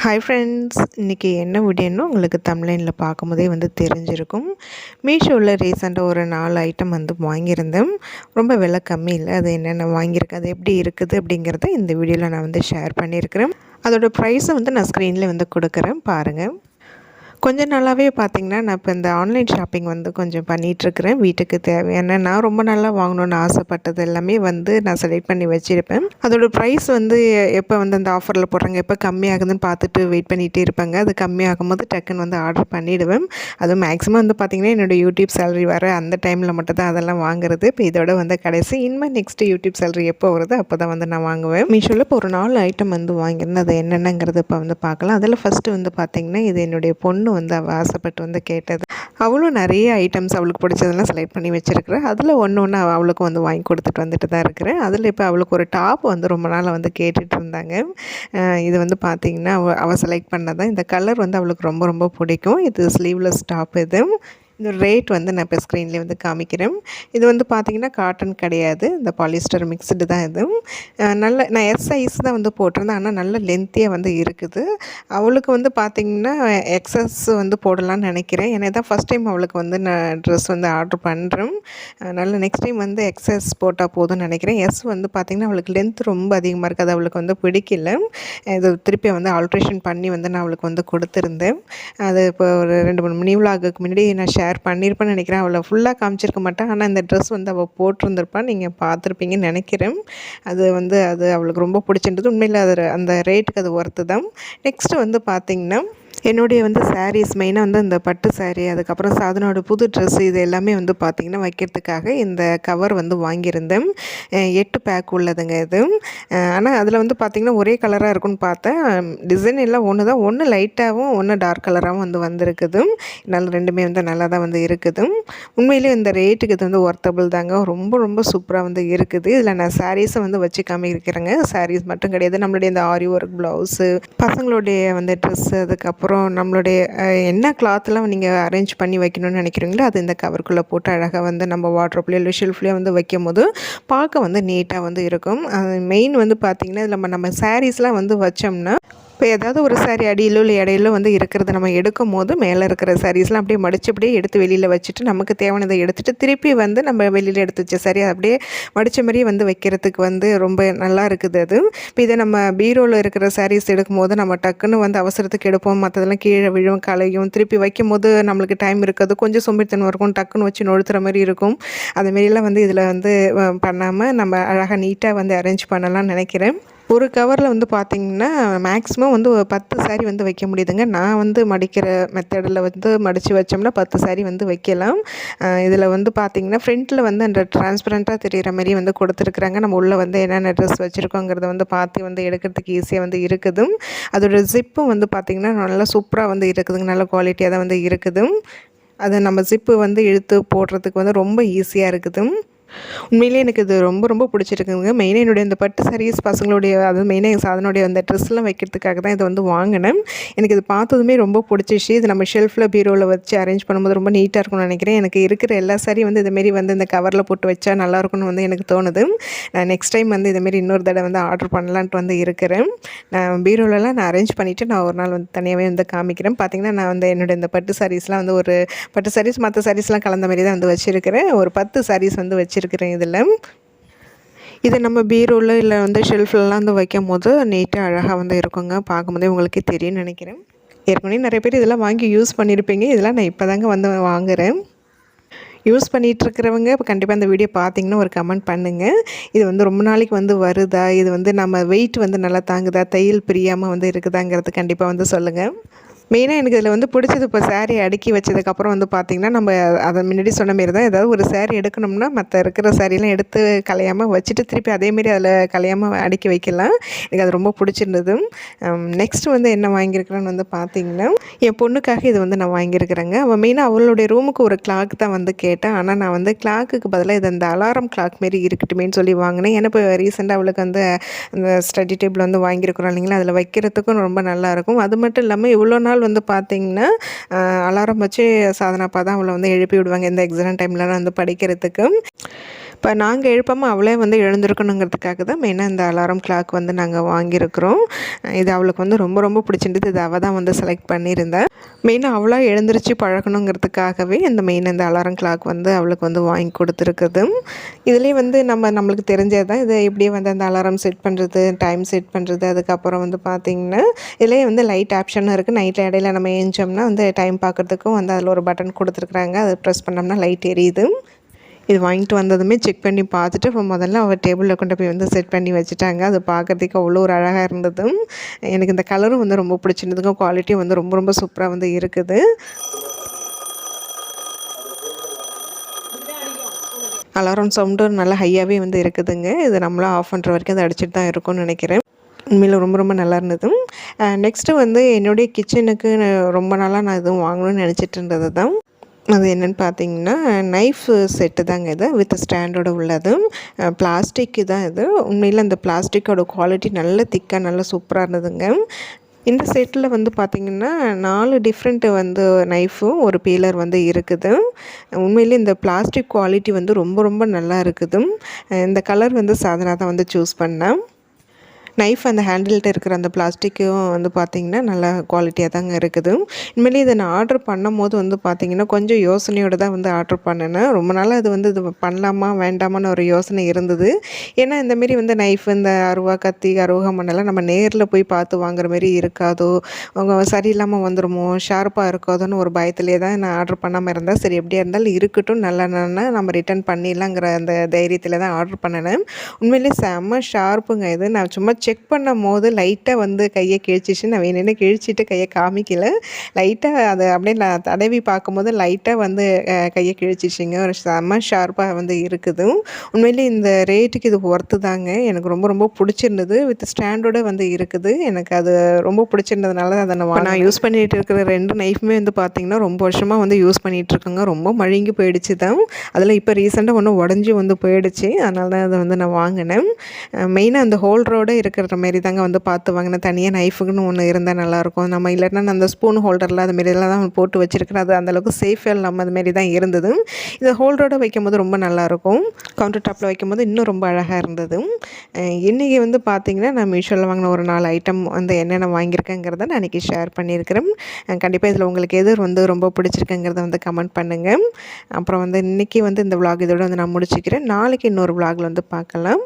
Hi friends இன்றைக்கி என்ன வீடியோன்னு உங்களுக்கு தமிழ்லைனில் பார்க்கும்போதே வந்து தெரிஞ்சிருக்கும். மீஷோவில் ரீசெண்டாக ஒரு நாலு ஐட்டம் வந்து வாங்கியிருந்தேன். ரொம்ப விலை கம்மி இல்லை. அது என்னென்ன வாங்கியிருக்கு அது எப்படி இருக்குது அப்படிங்கிறத இந்த வீடியோவில் நான் வந்து ஷேர் பண்ணியிருக்கிறேன். அதோடய ப்ரைஸை வந்து நான் ஸ்க்ரீனில் வந்து கொடுக்குறேன். பாருங்கள் கொஞ்ச நாளாகவே பார்த்திங்கன்னா நான் இப்போ இந்த ஆன்லைன் ஷாப்பிங் வந்து கொஞ்சம் பண்ணிகிட்ருக்கிறேன் வீட்டுக்கு தேவையான நான் ரொம்ப நல்லா வாங்கணுன்னு ஆசைப்பட்டது எல்லாமே வந்து நான் செலக்ட் பண்ணி வச்சுருப்பேன். அதோட ப்ரைஸ் வந்து எப்போ வந்து அந்த ஆஃபரில் போடுறாங்க எப்போ கம்மியாகுதுன்னு பார்த்துட்டு வெயிட் பண்ணிகிட்டே இருப்பாங்க. அது கம்மியாகும் போது டக்குன்னு வந்து ஆர்டர் பண்ணிவிடுவேன் அதுவும் மேக்ஸிமம் வந்து பார்த்திங்கன்னா என்னோடய யூடியூப் சேலரி வர அந்த டைமில் மட்டும் தான் அதெல்லாம் வாங்குறது. இப்போ இதோட வந்து கடைசி இனிமேல் நெக்ஸ்ட்டு யூடியூப் சேலரி எப்போ வருதோ அப்போ தான் வந்து நான் வாங்குவேன். மீஷோவில் இப்போ ஒரு நாலு ஐட்டம் வந்து வாங்கியிருந்தேன். அது என்னென்னங்கிறது இப்போ வந்து பார்க்கலாம். அதில் ஃபஸ்ட்டு வந்து பார்த்திங்கன்னா இது என்னுடைய பொண்ணு வந்து அவள் ஆசைப்பட்டு வந்து கேட்டது. அவளும் நிறைய ஐட்டம்ஸ் அவளுக்கு பிடிச்சதெல்லாம் செலக்ட் பண்ணி வச்சுருக்கிறேன் அதில் ஒன்று ஒன்று அவள் அவளுக்கும் வந்து வாங்கி கொடுத்துட்டு வந்துட்டு தான் இருக்கிறேன். அதில் இப்போ அவளுக்கு ஒரு டாப் வந்து ரொம்ப நாள் வந்து கேட்டுட்டு இருந்தாங்க. இது வந்து பார்த்திங்கன்னா அவள் அவள் செலக்ட் பண்ணதான். இந்த கலர் வந்து அவளுக்கு ரொம்ப ரொம்ப பிடிக்கும். இது ஸ்லீவ்லெஸ் டாப் இது. இந்த ரேட் வந்து நான் இப்போ ஸ்க்ரீன்லேயே வந்து காமிக்கிறேன். இது வந்து பார்த்திங்கன்னா காட்டன் கிடையாது. இந்த பாலிஸ்டர் மிக்சடு தான் இது. நல்ல நான் எஸ் சைஸ் தான் வந்து போட்டிருந்தேன். ஆனால் நல்ல லென்த்தியாக வந்து இருக்குது. அவளுக்கு வந்து பார்த்திங்கன்னா எக்ஸஸ் வந்து போடலான்னு நினைக்கிறேன். ஏன்னா தான் ஃபஸ்ட் டைம் அவளுக்கு வந்து நான் ட்ரெஸ் வந்து ஆர்டர் பண்ணுறேன் நல்ல நெக்ஸ்ட் டைம் வந்து எக்ஸஸ் போட்டால் போதும்னு நினைக்கிறேன். எஸ் வந்து பார்த்திங்கன்னா அவளுக்கு லென்த் ரொம்ப அதிகமாக இருக்குது. அவளுக்கு வந்து பிடிக்கல. இது திருப்பி வந்து ஆல்ட்ரேஷன் பண்ணி வந்து நான் அவளுக்கு வந்து கொடுத்துருந்தேன். அது இப்போ ஒரு ரெண்டு மூணு மணி விழாக்கு முன்னாடி நான் ஷேர் பண்ணியிருப்பேன்னு நினைக்கிறேன். அவளை ஃபுல்லாக காமிச்சிருக்க மாட்டேன். ஆனால் இந்த ட்ரெஸ் வந்து அவள் போட்டிருந்திருப்பான் நீங்கள் பார்த்துருப்பீங்கன்னு நினைக்கிறேன். அது வந்து அது அவளுக்கு ரொம்ப பிடிச்சின்றது உண்மையில் அது அந்த ரேட்டுக்கு அது ஒர்த்து தான். நெக்ஸ்ட்டு வந்து பார்த்திங்கன்னா என்னுடைய வந்து சாரீஸ் மெயினாக வந்து இந்த பட்டு சாரீ அதுக்கப்புறம் சாதனோட புது ட்ரெஸ் இது எல்லாமே வந்து பார்த்திங்கன்னா வைக்கிறதுக்காக இந்த கவர் வந்து வாங்கியிருந்தேன். எட்டு பேக் உள்ளதுங்க இது. ஆனால் அதில் வந்து பார்த்திங்கன்னா ஒரே கலராக இருக்கும்னு பார்த்தேன். டிசைன் எல்லாம் ஒன்று தான் ஒன்று லைட்டாகவும் ஒன்று டார்க் கலராகவும் வந்து வந்திருக்குது. நல்ல ரெண்டுமே வந்து நல்லா தான் வந்து இருக்குது. உண்மையிலேயே இந்த ரேட்டுக்கு இது வந்து ஒர்த்தபிள் தாங்க. ரொம்ப ரொம்ப சூப்பராக வந்து இருக்குது. இதில் நான் சாரீஸை வந்து வச்சு காமிக்கிறேங்க சாரீஸ் மட்டும் கிடையாது. நம்மளுடைய இந்த ஆரி ஒர்க் ப்ளவுஸு பசங்களுடைய வந்து ட்ரெஸ்ஸு அதுக்கப்புறம் அப்புறம் நம்மளுடைய என்ன கிளாத்லாம் நீங்கள் அரேஞ்ச் பண்ணி வைக்கணும்னு நினைக்கிறீங்களோ அது இந்த கவருக்குள்ளே போட்டு அழகாக வந்து நம்ம வாட்ரப்லேயோ இல்லை ஷெல்ஃப்லேயோ வந்து வைக்கும் போது பார்க்க வந்து நீட்டாக வந்து இருக்கும். மெயின் வந்து பார்த்திங்கன்னா இதில் நம்ம நம்ம சாரீஸ்லாம் வந்து வச்சோம்னா இப்போ ஏதாவது ஒரு சாரி அடியிலோ இல்லை இடையிலோ வந்து இருக்கிறத நம்ம எடுக்கும் போது மேலே இருக்கிற சாரீஸ்லாம் அப்படியே மடிச்சு அப்படியே எடுத்து வெளியில் வச்சுட்டு நமக்கு தேவையானதை எடுத்துகிட்டு திருப்பி வந்து நம்ம வெளியில் எடுத்து வச்ச சாரி அப்படியே மடித்த மாதிரியே வந்து வைக்கிறதுக்கு வந்து ரொம்ப நல்லா இருக்குது அது. இப்போ இதை நம்ம பீரோவில் இருக்கிற சாரீஸ் எடுக்கும் போது நம்ம டக்குன்னு வந்து அவசரத்துக்கு எடுப்போம். மற்றதெல்லாம் கீழே விழும் கலையும் திருப்பி வைக்கும் போது நம்மளுக்கு டைம் இருக்காது. கொஞ்சம் சொம்பித்தனம் இருக்கும். டக்குன்னு வச்சு நொழுத்துற மாதிரி இருக்கும். அதுமாரிலாம் வந்து இதில் வந்து பண்ணாமல் நம்ம அழகாக நீட்டாக வந்து அரேஞ்ச் பண்ணலாம்னு நினைக்கிறேன். ஒரு கவரில் வந்து பார்த்திங்கன்னா மேக்ஸிமம் வந்து பத்து சாரி வந்து வைக்க முடியுதுங்க. நான் வந்து மடிக்கிற மெத்தடில் வந்து மடித்து வச்சோம்னா பத்து சாரி வந்து வைக்கலாம். இதில் வந்து பார்த்திங்கன்னா ஃப்ரண்ட்டில் வந்து அந்த டிரான்ஸ்பரண்ட்டாக தெரிகிற மாதிரி வந்து கொடுத்துருக்குறாங்க. நம்ம உள்ளே வந்து என்னென்ன ட்ரெஸ் வச்சுருக்கோங்கிறத வந்து பார்த்து வந்து எடுக்கிறதுக்கு ஈஸியாக வந்து இருக்குது அதோடய ஜிப்பும் வந்து பார்த்திங்கன்னா நல்லா சூப்பராக வந்து இருக்குதுங்க. நல்ல குவாலிட்டியாக தான் வந்து இருக்குது அதை நம்ம ஜிப்பு வந்து இழுத்து போடுறதுக்கு வந்து ரொம்ப ஈஸியாக இருக்குது உண்மையிலே எனக்கு இது ரொம்ப ரொம்ப பிடிச்சிருக்குங்க. மெயினாக என்னுடைய இந்த பட்டு சாரீஸ் பசங்களுடைய அதாவது மெயினாக எங்கள் சாதனுடைய அந்த ட்ரெஸ்லாம் வைக்கிறதுக்காக தான் இதை வந்து வாங்கினேன். எனக்கு இது பார்த்ததுமே ரொம்ப பிடிச்சிச்சு. இது நம்ம ஷெல்ஃபில் பீரோவில் வச்சு அரேஞ்ச் பண்ணும்போது ரொம்ப நீட்டாக இருக்கும்னு நினைக்கிறேன். எனக்கு இருக்கிற எல்லா சாரியும் வந்து இதுமாரி வந்து இந்த கவரில் போட்டு வச்சா நல்லாயிருக்கும்னு வந்து எனக்கு தோணுது. நான் நெக்ஸ்ட் டைம் வந்து இதுமாரி இன்னொரு தடவை வந்து ஆர்டர் பண்ணலான்ட்டு வந்து இருக்கிறேன். நான் பீரோலலாம் நான் அரேஞ்ச் பண்ணிவிட்டு நான் ஒரு நாள் வந்து தனியாகவே வந்து காமிக்கிறேன். பார்த்திங்கன்னா நான் வந்து என்னுடைய இந்த பட்டு சாரீஸ்லாம் வந்து ஒரு பட்டு சாரீஸ் மற்ற சாரீஸ்லாம் கலந்த மாதிரி தான் வந்து வச்சுருக்கிறேன். ஒரு பத்து சாரீஸ் வந்து வச்சு வச்சுருக்கிறேன் இதில். இதை நம்ம பீரோவில் இல்லை வந்து ஷெல்ஃப்லலாம் வந்து வைக்கும் போது நீட்டாக அழகாக வந்து இருக்குங்க. பார்க்கும்போதே உங்களுக்கே தெரியும்னு நினைக்கிறேன். ஏற்கனவே நிறைய பேர் இதெல்லாம் வாங்கி யூஸ் பண்ணியிருப்பீங்க. இதெல்லாம் நான் இப்போ தாங்க வந்து வாங்குகிறேன் யூஸ் பண்ணிகிட்ருக்கிறவங்க இப்போ கண்டிப்பாக அந்த வீடியோ பார்த்தீங்கன்னா ஒரு கமெண்ட் பண்ணுங்கள் இது வந்து ரொம்ப நாளைக்கு வந்து வருதா? இது வந்து நம்ம வெயிட் வந்து நல்லா தாங்குதா? தையல் பிரியாமல் வந்து இருக்குதாங்கிறது கண்டிப்பாக வந்து சொல்லுங்கள் மெயினாக எனக்கு இதில் வந்து பிடிச்சது இப்போ சேரீ அடுக்கி வச்சதுக்கப்புறம் வந்து பார்த்திங்கன்னா நம்ம அதை முன்னாடி சொன்ன மாரி தான் ஏதாவது ஒரு சேரீ எடுக்கணும்னா மற்ற இருக்கிற சேரீலாம் எடுத்து கலையாமல் வச்சுட்டு திருப்பி அதேமாரி அதில் கலையாமல் அடுக்கி வைக்கலாம். எனக்கு அது ரொம்ப பிடிச்சிருந்தது. நெக்ஸ்ட் வந்து என்ன வாங்கியிருக்கிறேன்னு வந்து பார்த்திங்கன்னா என் பொண்ணுக்காக இது வந்து நான் வாங்கியிருக்கிறேங்க. அவள் மெயினாக அவளுடைய ரூமுக்கு ஒரு கிளாக் தான் வந்து கேட்டேன். ஆனால் நான் வந்து கிளாக்குக்கு பதிலாக இது அந்த அலாரம் கிளாக் மாரி இருக்கட்டுமேனு சொல்லி வாங்கினேன். ஏன்னா இப்போ ரீசெண்டாக அவளுக்கு வந்து அந்த ஸ்டடி டேபிள் வந்து வாங்கியிருக்கிறோம் இல்லைங்களா? அதில் வைக்கிறதுக்கும் ரொம்ப நல்லாயிருக்கும் அது மட்டும் இல்லாமல் இவ்வளோ நாள் வந்து பார்த்திங்கன்னா அலாரம் வச்சு சாதனாப்பா தான் அவளை வந்து எழுப்பி விடுவாங்க இந்த எக்ஸாம் டைம்லலாம் வந்து படிக்கிறதுக்கு. இப்போ நாங்கள் எழுப்பாமல் அவளே வந்து எழுந்திருக்கணுங்கிறதுக்காக தான் மெயினாக இந்த அலாரம் கிளாக் வந்து நாங்கள் வாங்கியிருக்கிறோம். இது அவளுக்கு வந்து ரொம்ப ரொம்ப பிடிச்சிருந்தது. இது அவள் தான் வந்து செலக்ட் பண்ணியிருந்தேன் மெயினாக அவளாக எழுந்திரிச்சு பழகணுங்கிறதுக்காகவே இந்த மெயின் இந்த அலாரம் கிளாக் வந்து அவளுக்கு வந்து வாங்கி கொடுத்துருக்குது. இதுலேயே வந்து நம்ம நம்மளுக்கு தெரிஞ்சது தான் இதை எப்படியே வந்து அந்த அலாரம் செட் பண்ணுறது டைம் செட் பண்ணுறது அதுக்கப்புறம் வந்து பார்த்திங்கன்னா இதுலேயே வந்து லைட் ஆப்ஷனும் இருக்குது நைட்டில் இடையில நம்ம ஏஞ்சோம்னா வந்து டைம் பார்க்குறதுக்கும் வந்து அதில் ஒரு பட்டன் கொடுத்துருக்குறாங்க. அதை ப்ரெஸ் பண்ணோம்னா லைட் எரியுது. இது வாங்கிட்டு வந்ததுமே செக் பண்ணி பார்த்துட்டு இப்போ முதல்ல அவள் டேபிளில் கொண்டு போய் வந்து செட் பண்ணி வச்சுட்டாங்க. அது பார்க்குறதுக்கு அவ்வளோ ஒரு அழகாக இருந்தது. எனக்கு இந்த கலரும் வந்து ரொம்ப பிடிச்சிருந்ததுக்கும் குவாலிட்டியும் வந்து ரொம்ப ரொம்ப சூப்பராக வந்து இருக்குது. அலாரம் சவுண்டும் நல்லா ஹையாகவே வந்து இருக்குதுங்க. இது நம்மளாம் ஆஃப் பண்ணுற வரைக்கும் அது அடிச்சுட்டு தான் இருக்கும்னு நினைக்கிறேன். உண்மையில் ரொம்ப ரொம்ப நல்லா இருந்தது. நெக்ஸ்ட்டு வந்து என்னுடைய கிச்சனுக்கு ரொம்ப நாளாக நான் எதுவும் வாங்கணும்னு நினச்சிட்டு இருந்தது தான். அது என்னென்னு பார்த்தீங்கன்னா நைஃப் செட்டு தாங்க இது வித் ஸ்டாண்டோட உள்ளது பிளாஸ்டிக்கு தான் இது. உண்மையில் அந்த பிளாஸ்டிக்கோட குவாலிட்டி நல்ல திக்காக நல்லா சூப்பராக இருந்ததுங்க. இந்த செட்டில் வந்து பார்த்திங்கன்னா நாலு டிஃப்ரெண்ட்டு வந்து நைஃபும் ஒரு பீலர் வந்து இருக்குது. உண்மையிலே இந்த பிளாஸ்டிக் குவாலிட்டி வந்து ரொம்ப ரொம்ப நல்லா இருக்குது. இந்த கலர் வந்து சாதனா தான் வந்து சூஸ் பண்ணேன். நைஃப் அந்த ஹேண்டில்கிட்ட இருக்கிற அந்த பிளாஸ்டிக்கும் வந்து பார்த்திங்கன்னா நல்லா குவாலிட்டியாக தாங்க இருக்குது. இனிமேல் இதை நான் ஆர்டர் பண்ணும் போது வந்து பார்த்திங்கன்னா கொஞ்சம் யோசனையோடு தான் வந்து ஆர்டர் பண்ணினேன். ரொம்ப நாளாக அது வந்து இது பண்ணலாமா வேண்டாமான்னு ஒரு யோசனை இருந்தது. ஏன்னா இந்தமாரி வந்து நைஃப் இந்த அருவா கத்தி அருவா மண்ணெல்லாம் நம்ம நேரில் போய் பார்த்து வாங்குற மாரி இருக்காதோ அவங்க சரியில்லாமல் வந்துடுமோ ஷார்ப்பாக இருக்காதோன்னு ஒரு பயத்திலே தான் நான் ஆர்டர் பண்ணாமல் இருந்தால் சரி எப்படியா இருந்தாலும் இருக்கட்டும் நல்லா நம்ம ரிட்டர்ன் பண்ணிடலாங்கிற அந்த தைரியத்தில் தான் ஆர்டர் பண்ணினேன். உண்மையிலே செம்ம ஷார்ப்புங்க இது. நான் சும்மா செக் பண்ணும் போது லைட்டாக வந்து கையை கிழிச்சிச்சு நான் வேணுன்னு கிழிச்சிட்டு கையை காமிக்கல. லைட்டாக அதை அப்படியே நான் தடவி பார்க்கும்போது லைட்டாக வந்து கையை கிழிச்சிச்சிங்க. ஒரு செம்ம ஷார்ப்பாக வந்து இருக்குது. உண்மையிலே இந்த ரேட்டுக்கு இது ஒர்த்து தாங்க. எனக்கு ரொம்ப ரொம்ப பிடிச்சிருந்தது. வித் ஸ்டாண்டோட வந்து இருக்குது. எனக்கு அது ரொம்ப பிடிச்சிருந்ததுனால அதை நான் நான் யூஸ் பண்ணிகிட்டு இருக்கிற ரெண்டு நைஃபுமே வந்து பார்த்திங்கன்னா ரொம்ப வருஷமாக வந்து யூஸ் பண்ணிகிட்ருக்கேங்க ரொம்ப மழுங்கி போயிடுச்சு தான். அதில் இப்போ ரீசெண்டாக ஒன்று உடஞ்சி வந்து போயிடுச்சு. அதனால தான் அதை வந்து நான் வாங்கினேன். மெயினாக அந்த ஹோல்டரோடு இருக்கிற இருக்கிற மாரி தாங்க வந்து பார்த்து வாங்கினேன் தனியாக நைஃபுக்குன்னு ஒன்று இருந்தால் நல்லாயிருக்கும் நம்ம இல்லைன்னா அந்த ஸ்பூன் ஹோல்டரில் அது மாரிலாம் தான் போட்டு வச்சுருக்கிறேன். அது அந்தளவுக்கு சேஃபாக இல்லாமல் அதுமாரி தான் இருந்தது. இந்த ஹோல்டரோட வைக்கும்போது ரொம்ப நல்லாயிருக்கும் கவுண்டர் டாப்பில் வைக்கும்போது இன்னும் ரொம்ப அழகாக இருந்தது. இன்றைக்கி வந்து பார்த்திங்கன்னா நான் மீஷோவில் வாங்கின ஒரு நாலு ஐட்டம் வந்து என்னென்ன வாங்கியிருக்கேங்கிறத நான் இன்றைக்கி ஷேர் பண்ணியிருக்கிறேன். கண்டிப்பாக இதில் உங்களுக்கு எது வந்து ரொம்ப பிடிச்சிருக்குங்கிறத வந்து கமெண்ட் பண்ணுங்கள் அப்புறம் வந்து இன்றைக்கி வந்து இந்த விளாக் இதோட வந்து நான் முடிச்சுக்கிறேன். நாளைக்கு இன்னொரு விளாகில் வந்து பார்க்கலாம்